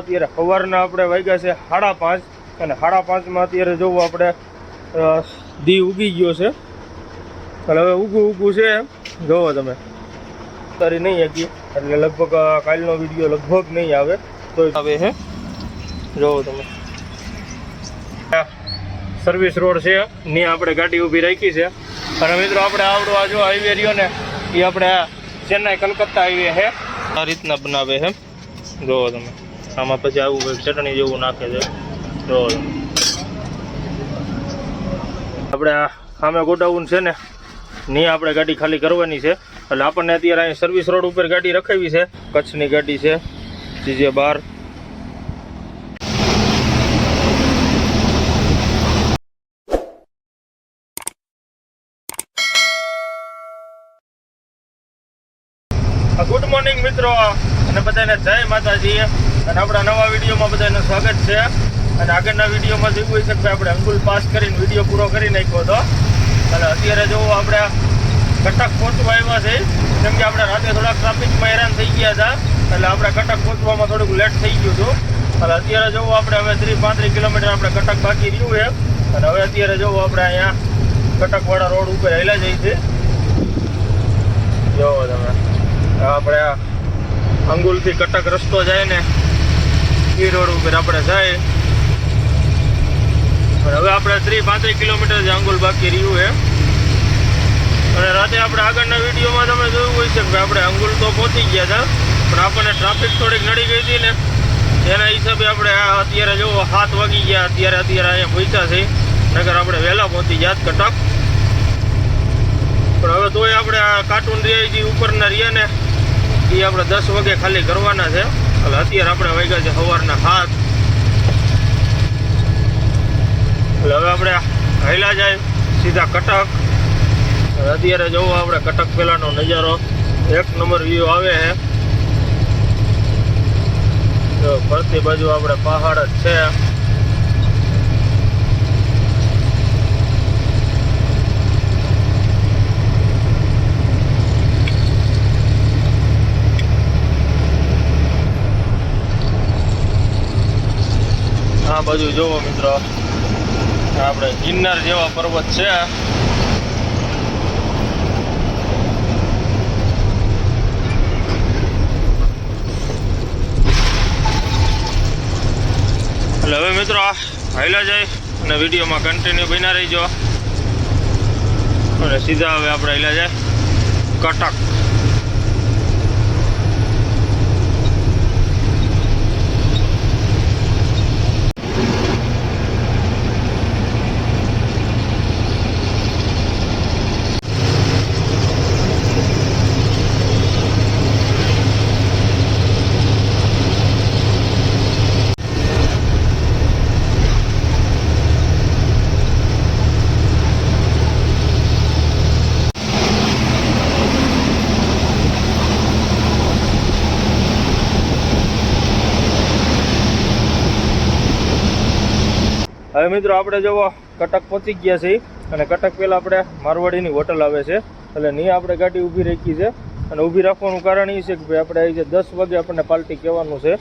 અત્યારે સવારના આપણે વાગ્યા છે સાડા પાંચ અને સાડા પાંચમાં અત્યારે જોવો આપણે દી ઉગી ગયો છે. એટલે હવે ઉગું ઉગું છે જોવો તમે. તારી નહીં હકી એટલે લગભગ કાલનો વીડિયો લગભગ નહીં આવે. તો આવે છે જોવો તમે. સર્વિસ રોડ છે. ને આપણે ગાડી ઊભી રાખી છે. અને મિત્રો આપણે આવડો આ જો હાઈવે રહ્યો ને, એ આપણે ચેન્નાઈ કલકત્તા હાઈવે છે આ રીતના બનાવે છે જોવો તમે. આમાં પછી આવું ચટણી જેવું નાખે છે. તો આપણે આ સામે ગોડાઉન છે ને, ની આપણે ગાડી ખાલી કરવાની છે. એટલે આપણને અત્યારે અહીં સર્વિસ રોડ ઉપર ગાડી રખાવી છે. કચ્છની ગાડી છે જીજે બાર. ગુડ મોર્નિંગ મિત્રો, અને બધાને જય માતાજી. અને આપણા નવા વિડીયોમાં બધાને સ્વાગત છે. અને આગળના વિડીયોમાં જેવું હોય છે કે આપણે અંગુલ પાસ કરીને વીડિયો પૂરો કરી નાખ્યો હતો. અને અત્યારે જો આપણે કટક પહોંચવા આવ્યા છે, કેમ કે આપણે રાતે થોડાક ટ્રાફિકમાં હેરાન થઈ ગયા હતા. એટલે આપણે કટક પહોંચવામાં થોડુંક લેટ થઈ ગયું હતું. અને અત્યારે જોવું આપણે હવે ત્રીસ પાંત્રીસ કિલોમીટર આપણે કટક બાકી રહ્યું છે. અને હવે અત્યારે જોવું આપણે અહીંયા કટકવાળા રોડ ઉપર હેલા જઈએ છીએ જોવો તમે આપણે અંગુલથી કટક રસ્તો જાય ને એ રોડ ઉપર આપણે જાય. હવે આપણે ત્રીસ પાંત્રીસ કિલોમીટર જે અંગુલ બાકી રહ્યું છે. અને રાતે આપણે આગળના વિડીયોમાં તમે જોયું હોય છે કે આપણે અંગુલ તો પહોંચી ગયા હતા, પણ આપણને ટ્રાફિક થોડીક નડી ગઈ હતી ને એના હિસાબે આપણે અત્યારે જો સાત વાગી ગયા, અત્યારે અત્યારે અહીંયા પહોંચ્યા છે નગર આપણે વહેલા પહોંચી ગયા કટક. પણ હવે તોય આપણે આ કાર્ટૂન રહ્યા જે ઉપરના રહ્યા ને, એ આપણે દસ વાગે ખાલી કરવાના છે. એટલે અત્યારે આપણે વાગ્યા છે સવારના હાથ એટલે હવે આપણે હાઈલા જાય સીધા કટક. અત્યારે જોવો આપણે કટક પહેલાનો નજારો. એક નંબર વ્યૂ આવે છે. ફરતી બાજુ આપણે પહાડ જ છે આ બાજુ જોવો મિત્રો. આપણે ગિરનાર જેવા પર્વત છે. એટલે હવે મિત્રો હાઈલા જાય અને વિડીયોમાં કન્ટિન્યુ બન્યા રહીજો. અને સીધા હવે આપણે હાઈલા જાય. કટક. હવે મિત્રો આપણે જોવો કટક પહોંચી ગયા છીએ અને કટક પહેલાં આપણે મારવાડીની હોટલ આવે છે. એટલે નહીં આપણે ગાડી ઊભી રાખી છે અને ઊભી રાખવાનું કારણ એ છે કે ભાઈ આપણે જે દસ વાગે આપણને પાર્ટી કહેવાનું છે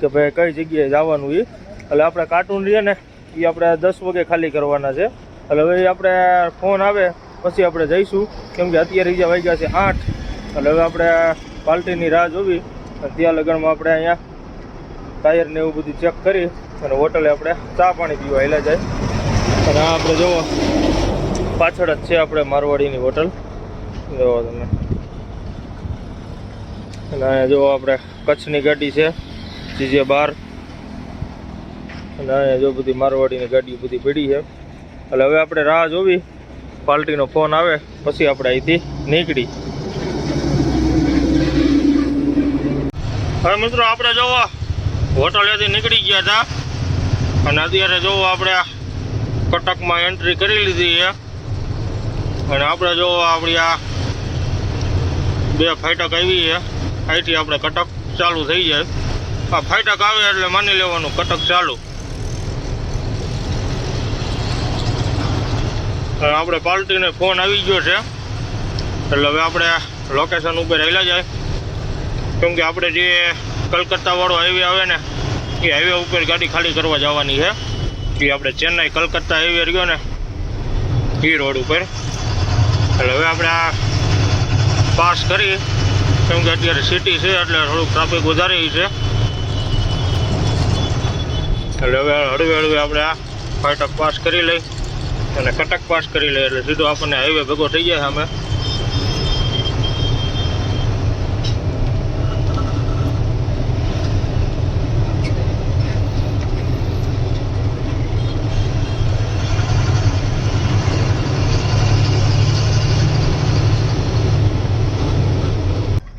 કે ભાઈ કઈ જગ્યાએ જવાનું એ એટલે આપણે કાર્ટૂન રહીએ ને એ આપણે દસ વાગે ખાલી કરવાના છે. એટલે હવે આપણે ફોન આવે પછી આપણે જઈશું. કેમ કે અત્યારે જે વાગ્યા છે આઠ. એટલે હવે આપણે પાર્ટીની રાહ જોવી ત્યાં લગનમાં આપણે અહીંયા ટાયર ને એવું બધું ચેક કરી અને હોટલે આપણે ચા પાણી પીવા હેલા જાય. અને આ આપણે જોવો, પાછળ જ છે આપણે મારવાડીની હોટલ. જોવો તમે. અને અહીંયા જોવો આપણે કચ્છની ગાડી છે, જીજે બાર. અને અહીંયા જો બધી મારવાડીની ગાડીઓ બધી પડી છે. એટલે હવે આપણે રાહ જોવી. પાર્ટીનો ફોન આવે, પછી આપણે અહીંથી નીકળી. હવે મિત્રો, આપણે જોવો, હોટલેથી નીકળી ગયા હતા અને અત્યારે જોવો આપણે કટકમાં એન્ટ્રી કરી લીધી છે. અને આપણે જોવો આપણી આ બે ફાઇટક આવી છે. અહીંથી આપણે કટક ચાલુ થઈ જાય. આ ફાઇટક આવે એટલે માની લેવાનું કટક ચાલુ. આપણે પાલટીને ફોન આવી ગયો છે. એટલે હવે આપણે લોકેશન ઉપર રહેલા જાય. કેમ કે આપણે જે કલકત્તાવાળો હાઈવે આવે ને એ હાઈવે ઉપર ગાડી ખાલી કરવા જવાની છે. એ આપણે ચેન્નાઈ કલકત્તા હાઈવે રહ્યો ને એ રોડ ઉપર. એટલે હવે આપણે આ પાસ કરી, કેમ કે અત્યારે સિટી છે, એટલે થોડુંક ટ્રાફિક વધારે છે. એટલે હવે હળવે હળવે આપણે આ ફાટક પાસ કરી લઈ અને કટક પાસ કરી લઈએ એટલે સીધો આપણને હાઈવે ભેગો થઈ જાય અમે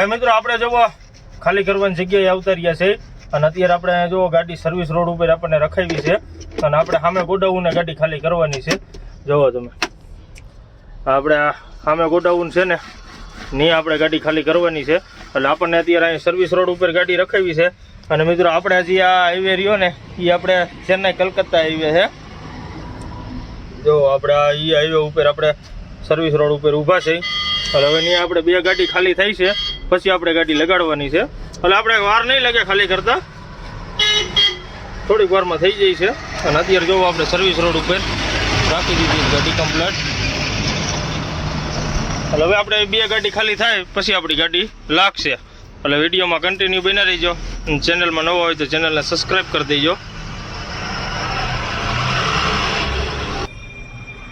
હવે મિત્રો આપણે જુઓ, ખાલી કરવાની જગ્યાએ આવતા રહ્યા છે. અને અત્યારે આપણે જો ગાડી સર્વિસ રોડ ઉપર આપણને રખાવી છે. અને આપણે સામે ગોડાઉન ગાડી ખાલી કરવાની છે. જુઓ તમે. આપણે સામે ગોડાઉન છે ને નહીં આપણે ગાડી ખાલી કરવાની છે. એટલે આપણને અત્યારે અહીં સર્વિસ રોડ ઉપર ગાડી રખાવી છે. અને મિત્રો આપણે હજી આ હાઈવે રહ્યો ને એ આપણે ચેન્નાઈ કલકત્તા હાઈવે છે. જો આપણે એ હાઈવે ઉપર આપણે સર્વિસ રોડ ઉપર ઊભા છે. એટલે હવે ત્યાં આપણે બે ગાડી ખાલી થઈ છે. પછી આપણે ગાડી લગાડવાની છે. એટલે આપણે વાર નહીં લાગે ખાલી કરતા. થોડીક વારમાં થઈ જાય છે. અને અત્યારે જોવો આપણે સર્વિસ રોડ ઉપર રાખી દીધી ગાડી કમ્પ્લેટ એટલે હવે આપણે બે ગાડી ખાલી થાય, પછી આપણી ગાડી લાગશે. એટલે વિડીયોમાં કન્ટિન્યુ બની રહીજો. ચેનલમાં નવો હોય તો ચેનલને સબસ્ક્રાઈબ કરી દેજો.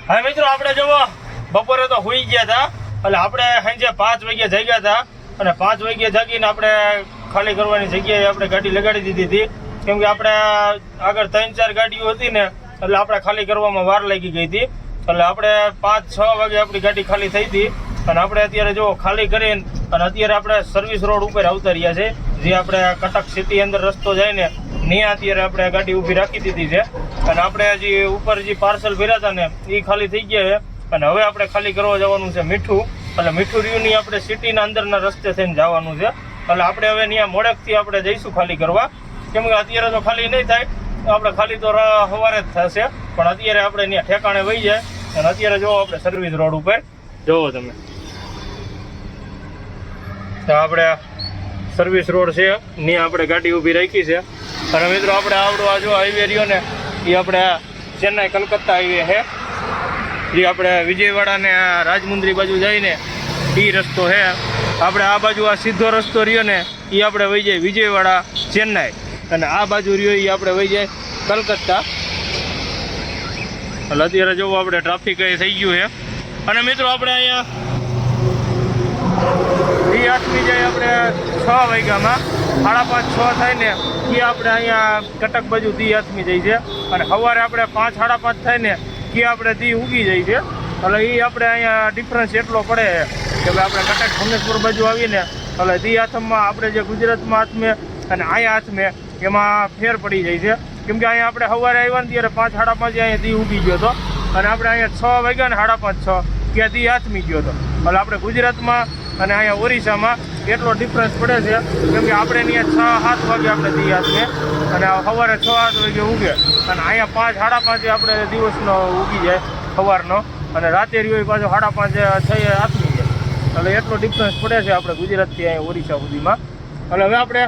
હા મિત્રો, આપણે જુઓ બપોરે તો હોઈ ગયા હતા. એટલે આપણે સાંજે પાંચ વાગ્યા જાગ્યા હતા અને પાંચ વાગ્યા જાગીને આપણે ખાલી કરવાની જગ્યાએ આપણે ગાડી લગાડી દીધી હતી. કેમ કે આપણે આગળ ત્રણ ચાર ગાડીઓ હતી ને, એટલે આપણે ખાલી કરવામાં વાર લાગી ગઈ હતી. એટલે આપણે પાંચ છ વાગે આપણી ગાડી ખાલી થઈ હતી. અને આપણે અત્યારે જો ખાલી કરીને, અને અત્યારે આપણે સર્વિસ રોડ ઉપર આવતા રહ્યા છે. જે આપણે કટક સિટી અંદર રસ્તો જાય ને, ત્યાં અત્યારે આપણે ગાડી ઊભી રાખી દીધી છે. અને આપણે હજી ઉપર જે પાર્સલ ભર્યા હતા ને, એ ખાલી થઈ ગયા છે. અને હવે આપણે ખાલી કરવા જવાનું છે મીઠું. એટલે મીઠું રહ્યુંની આપણે સિટીના અંદરના રસ્તે થઈને જવાનું છે. એટલે આપણે હવે ત્યાં મોડકથી આપણે જઈશું ખાલી કરવા. કેમ કે અત્યારે તો ખાલી નહીં થાય. તો આપણે ખાલી તો સવારે જ થશે. પણ અત્યારે આપણે ત્યાં ઠેકાણે વહી જાય. અને અત્યારે જોવો આપણે સર્વિસ રોડ ઉપર. જોવો તમે. તો આપણે સર્વિસ રોડ છે. ત્યાં આપણે ગાડી ઊભી રાખી છે. અને મિત્રો, આપણે આવડો આ જો હાઈવે રહ્યો ને એ આપણે ચેન્નાઈ કલકત્તા હાઈવે છે. જે આપણે વિજયવાડા ને રાજમુંદ્રી બાજુ જઈને એ રસ્તો છે આપણે આ બાજુ આ સીધો રસ્તો રહ્યો ને એ આપણે વહી જાય વિજયવાડા, ચેન્નાઈ. અને આ બાજુ રહ્યો એ આપણે વહી જાય કલકત્તા. એટલે અત્યારે જોવો આપણે ટ્રાફિક એ થઈ ગયું છે અને મિત્રો આપણે અહીંયા એ આઠમી જાય આપણે છ વાગ્યામાં. સાડા પાંચ, છ થાય ને એ આપણે અહીંયા કટક બાજુ દી આઠમી જાય છે. અને સવારે આપણે પાંચ, સાડા પાંચ થાય ને એ આપણે દી ઉગી જાય છે. એટલે એ આપણે અહીંયા ડિફરન્સ એટલો પડે કે ભાઈ આપણે કટક ભુવનેશ્વર બાજુ આવીને, એટલે દી આથમમાં આપણે જે ગુજરાતમાં હાથમે અને અહીંયા હાથમે એમાં ફેર પડી જાય છે. કેમ કે અહીંયા આપણે સવારે આવ્યા ને ત્યારે પાંચ સાડા પાંચે અહીંયા દી ઉગી ગયો હતો. અને આપણે અહીંયા છ વાગ્યા ને સાડા પાંચ છ ત્યાં દી હાથમી ગયો હતો. એટલે આપણે ગુજરાતમાં અને અહીંયા ઓરિસ્સામાં એટલો ડિફરન્સ પડે છે કેમ કે આપણે અહીંયા છ, સાત વાગે આપણે જઈએ છીએ. અને સવારે છ, સાત વાગે ઉગે અને અહીંયા પાંચ, સાડા પાંચે આપણે દિવસનો ઉગી જાય સવારનો. અને રાતે રહ્યો પાછો સાડા પાંચે છ આપી જાય. એટલે એટલો ડિફરન્સ પડે છે આપણે ગુજરાતથી અહીંયા ઓરિસ્સા સુધીમાં. એટલે હવે આપણે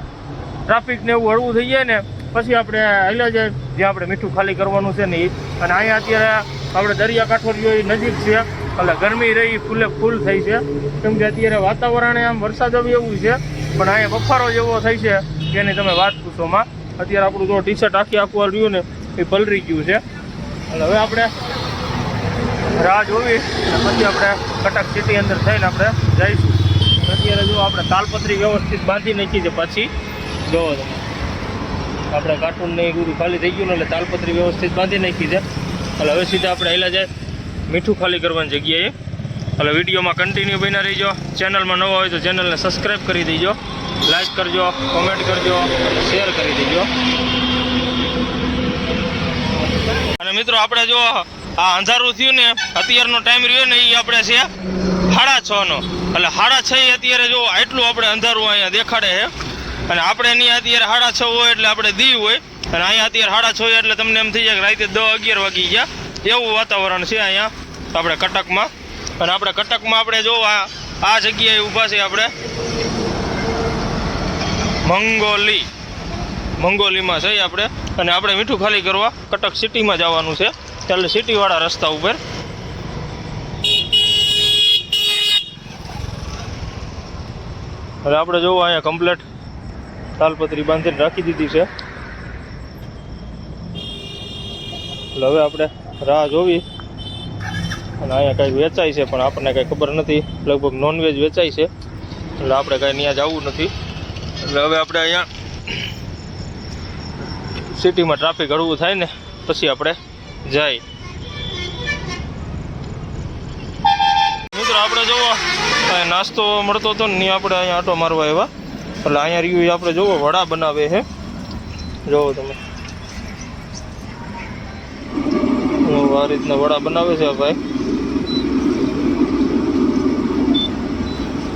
ટ્રાફિકને એવું હળવું થઈ જાય ને, પછી આપણે હાલ્યા જાય, જ્યાં આપણે મીઠું ખાલી કરવાનું છે ને એ અને અહીંયા અત્યારે આપણે દરિયાકાંઠો રહ્યો એ નજીક છે. એટલે ગરમી રહી, ફૂલે ફૂલ થઈ છે. કેમ કે અત્યારે વાતાવરણે આમ વરસાદ આવી એવું છે, પણ અહીંયા બફારો જેવો થઈ છે એની તમે વાત પૂછોમાં અત્યારે આપણું જો ટી શર્ટ આખી આખું રહ્યું ને, એ પલરી ગયું છે. એટલે હવે આપણે રાહ જોવી, અને પછી આપણે કટક સિટી અંદર થઈને આપણે જઈશું. અત્યારે જો આપણે તાલપત્રી વ્યવસ્થિત બાંધી નાખી છે પછી. જોવો તમે આપણે કાર્ટૂન ને બધું ખાલી થઈ ગયું ને, એટલે તાલપત્રી વ્યવસ્થિત બાંધી નાખી છે. એટલે હવે સીધા આપણે હેલા જાય. મીઠું ખાલી કરવાની જગ્યાએ. એટલે વિડીયોમાં કન્ટિન્યુ બન્યા રહીજો. ચેનલમાં નવા હોય તો ચેનલને સબસ્ક્રાઈબ કરી દેજો. લાઈક કરજો કોમેન્ટ કરજો અને શેર કરી દેજો. અને મિત્રો, આપણે જો આ અંધારું થયું ને, અત્યારનો ટાઈમ રહ્યો ને એ આપણે છે સાડા છ નો. એટલે સાડા છ અત્યારે જો આટલું આપણે અંધારું અહીંયા દેખાડે છે. અને આપણે નહીં અત્યારે સાડા છ હોય એટલે આપણે દી હોય. અને અહીંયા અત્યારે સાડા છ એટલે તમને એમ થઈ જાય કે રાતે દસ અગિયાર વાગી ગયા. એવું વાતાવરણ છે અહીંયા આપણે કટકમાં. અને આપણે કટકમાં આપણે જો આ જગ્યાએ ઊભા છે આપણે. મંગોલી. મંગોલીમાં જઈ આપણે. અને આપણે મીઠું ખાલી કરવા કટક સિટીમાં જવાનું છે. એટલે સિટીવાળા રસ્તા ઉપર. હવે આપણે જોવો અહીંયા કમ્પ્લેટ તાલપત્રી બાંધીને રાખી દીધી છે. એટલે હવે આપણે રાહ જોવી. અને અહીંયા કંઈક વેચાય છે, પણ આપણને કંઈ ખબર નથી. લગભગ નોનવેજ વેચાય છે. એટલે આપણે કાંઈ ત્યાં જવું નથી. એટલે હવે આપણે અહીંયા સિટીમાં ટ્રાફિક હળવું થાય ને, પછી આપણે જાય. મિત્રો, આપણે જોવો અહીંયા નાસ્તો મળતો હતો ને આપણે અહીંયા આટો મારવા આવ્યા. એટલે અહીંયા રહ્યું આપણે જોવો, વડા બનાવે છે. જોવો તમે. આ રીતના વડા બનાવે છે ભાઈ.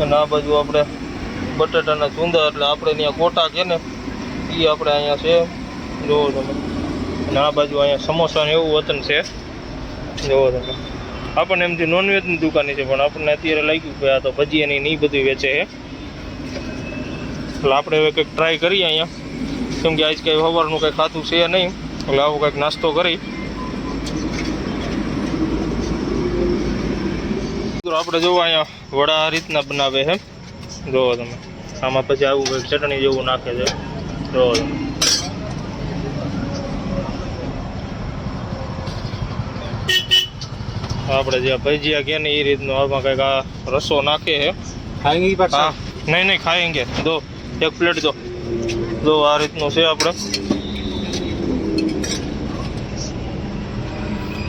અને આ બાજુ આપણે બટાટાના ચૂંદા એટલે આપણે ત્યાં કોટા કે ને એ આપણે અહીંયા છે. જોવો તમે. અને આ બાજુ અહીંયા સમોસા ને એવું વતન છે. જોવો તમે. આપણને એમથી નોનવેજની દુકાન છે, પણ આપણને અત્યારે લાગ્યું કે આ તો ભજી અને નહીં બધું વેચે છે. એટલે આપણે હવે કંઈક ટ્રાય કરીએ અહીંયા. કેમ કે આજ કંઈ સવારનું કંઈ ખાતું છે નહીં. એટલે આવું કંઈક નાસ્તો કરી. આપણે જોવો અહીંયા વડા આ રીતના બનાવે છે. જોવો તમે. આમાં પછી આવું કંઈક ચટણી જેવું નાખે છે. જોવો તમે. આપણે જે ભજીયા કે ને એ રીતનું આમાં કંઈક આ રસો નાખે છે. હા. નહીં નહીં ખાઈંગે દો એક પ્લેટ દો જો આ રીતનું છે આપણે.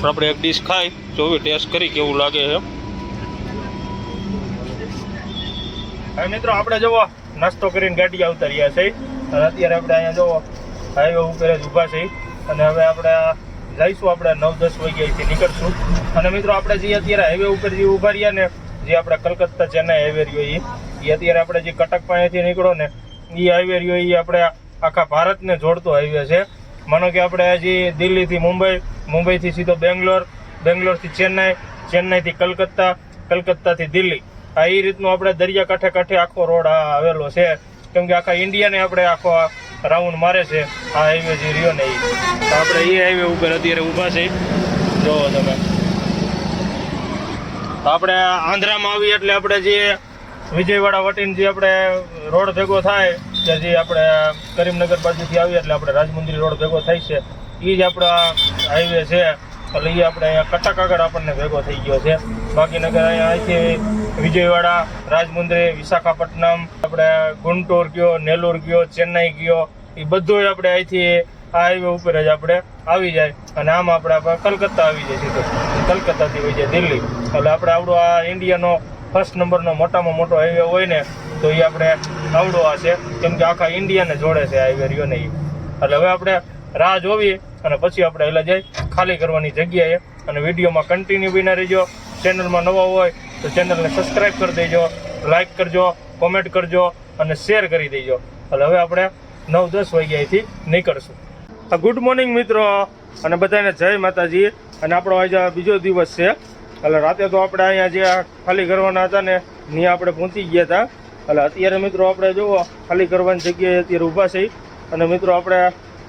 આપણે એક ડીશ ખાઈ. જોવી ટેસ્ટ કરી કેવું લાગે છે. હવે મિત્રો, આપણે જુઓ, નાસ્તો કરીને ગાડી આવતા રહ્યા છે. અને અત્યારે આપણે અહીંયા જુઓ હાઈવે ઉપર જ ઊભા છે. અને હવે આપણે જઈશું, આપણે નવ દસ વાગ્યાથી નીકળશું. અને મિત્રો, આપણે જે અત્યારે હાઈવે ઉપર જે ઊભા રહ્યા ને, જે આપણે કલકત્તા ચેન્નાઈ હાઈવે રહ્યો એ અત્યારે આપણે જે કટક પાસેથી નીકળો ને, એ હાઈવે રહ્યો એ આપણે આખા ભારતને જોડતો હાઈવે છે. માનો કે આપણે હજી દિલ્હીથી મુંબઈ, મુંબઈથી સીધો બેંગ્લોર, બેંગ્લોરથી ચેન્નાઈ, ચેન્નાઈથી કલકત્તા, કલકત્તાથી દિલ્હી. આ એ રીતનું આપણે દરિયા કાંઠે કાંઠે આખો રોડ આ આવેલો છે. કેમ કે આખા ઇન્ડિયાને આપણે આખો રાઉન્ડ મારે છે. આ હાઈવે જે રહ્યો ને એ આપણે એ હાઈવે ઉપર અત્યારે ઊભા છે. જોવો તમે. આપણે આંધ્રામાં આવીએ એટલે આપણે જે વિજયવાડા વટીને જે આપણે રોડ ભેગો થાય કે જે આપણે કરીમનગર બાજુથી આવીએ એટલે આપણે રાજમંદિર રોડ ભેગો થાય છે. એ જ આપણા હાઈવે છે. એટલે એ આપણે કટક આગળ આપણને ભેગો થઈ ગયો છે. બાકી નગર અહીંયા અહીંથી વિજયવાડા, રાજમુંદ્રી, વિશાખાપટ્ટનમ, આપણે ગુંટોર ગયો, નેલ્લોર ગયો, ચેન્નાઈ ગયો, એ બધું આપણે અહીંથી આ હાઈવે ઉપર જ આપણે આવી જાય. અને આમ આપણે કલકત્તા આવી જાય સીધું કલકત્તાથી વહી જાય દિલ્હી. એટલે આપણે આવડો આ ઇન્ડિયાનો ફર્સ્ટ નંબરનો મોટામાં મોટો હાઈવે હોય ને, તો એ આપણે આવડો આ છે. કેમ કે આખા ઇન્ડિયાને જોડે છે હાઈવે રહ્યો ને એ. એટલે હવે આપણે રાહ જોવી અને પછી આપણે એટલે જાય ખાલી કરવાની જગ્યાએ. અને વિડીયોમાં કન્ટિન્યુ બીના રહેજો. ચેનલમાં નવા હોય તો ચેનલને સબસ્ક્રાઈબ કરી દેજો લાઇક કરજો કોમેન્ટ કરજો અને શેર કરી દેજો. એટલે હવે આપણે નવ દસ વાગ્યાથી નીકળશું. ગુડ મોર્નિંગ મિત્રો, અને બધાને જય માતાજી. અને આપણો આજે બીજો દિવસ છે. એટલે રાતે તો આપણે અહીંયા જે ખાલી કરવાના હતા ને, ત્યાં આપણે પહોંચી ગયા હતા. એટલે અત્યારે મિત્રો આપણે જુઓ, ખાલી કરવાની જગ્યાએ અત્યારે ઊભા છે. અને મિત્રો આપણે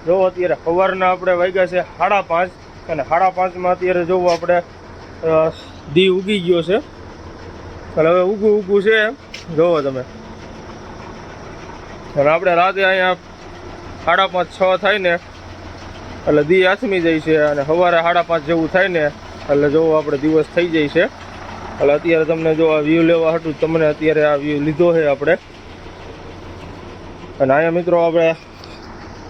જુઓ અત્યારે સવારના આપણે વાગ્યા છે સાડા પાંચ. અને સાડા પાંચમાં અત્યારે જોવો આપણે દી ઉગી ગયો છે. એટલે હવે ઉગું ઉગું છે જોવો તમે. અને આપણે રાતે અહીંયા સાડા પાંચ છ થાય ને એટલે દી આથમી જાય છે અને સવારે સાડા પાંચ જેવું થાય ને એટલે જોવો આપણે દિવસ થઈ જાય છે. એટલે અત્યારે તમને જો આ વ્યૂ લેવા હતું તમને અત્યારે આ વ્યૂ લીધો છે આપણે. અને અહીંયા મિત્રો આપણે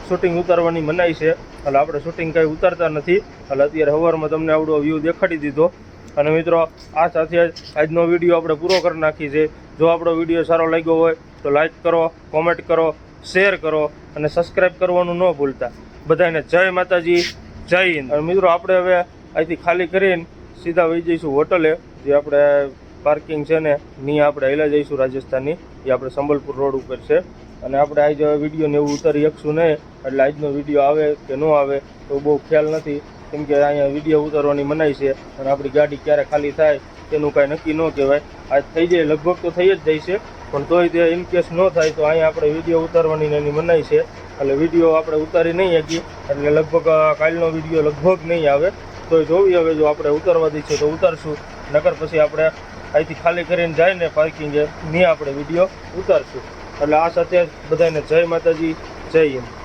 શૂટિંગ ઉતારવાની મનાઈ છે. એટલે આપણે શૂટિંગ કંઈ ઉતારતા નથી. એટલે અત્યારે સવારમાં તમને આવડો વ્યૂ દેખાડી દીધો. અને મિત્રો, આ સાથે આજનો વીડિયો આપણે પૂરો કરી નાખીએ છીએ. જો આપણો વીડિયો સારો લાગ્યો હોય, તો લાઇક કરો કોમેન્ટ કરો શેર કરો અને સબસ્ક્રાઈબ કરવાનું ન ભૂલતા. બધાને જય માતાજી, જય હિન્દ. અને મિત્રો, આપણે હવે અહીંથી ખાલી કરીને સીધા વહી જઈશું હોટલે, જે આપણે પાર્કિંગ છે ને ની આપણે હેલા જઈશું રાજસ્થાનની. એ આપણે સંબલપુર રોડ ઉપર છે. અને આપણે આજે વીડિયો ને એવું ઉતારી શકશું નહીં. એટલે આજનો વીડિયો આવે કે ન આવે તો બહુ ખ્યાલ નથી. કેમ કે અહીંયા વીડિયો ઉતારવાની મનાઈ છે અને આપણી ગાડી ક્યારે ખાલી થાય તેનું કાંઈ નક્કી ન કહેવાય. આજ થઈ જાય, લગભગ તો થઈ જ જાય છે, પણ તોય તે ઇનકેસ ન થાય તો અહીંયા આપણે વીડિયો ઉતારવાની એની મનાઈ છે. એટલે વીડિયો આપણે ઉતારી નહીં શકીએ, એટલે લગભગ કાલનો વીડિયો લગભગ નહીં આવે. તો જોવી હવે જો આપણે ઉતારવા દઈશું તો ઉતારશું, નકર પછી આપણે અહીંથી ખાલી કરીને જાય ને પાર્કિંગે નહીં આપણે વીડિયો ઉતારશું. એટલે આ સાથે બધાને જય માતાજી, જય હિન્દ.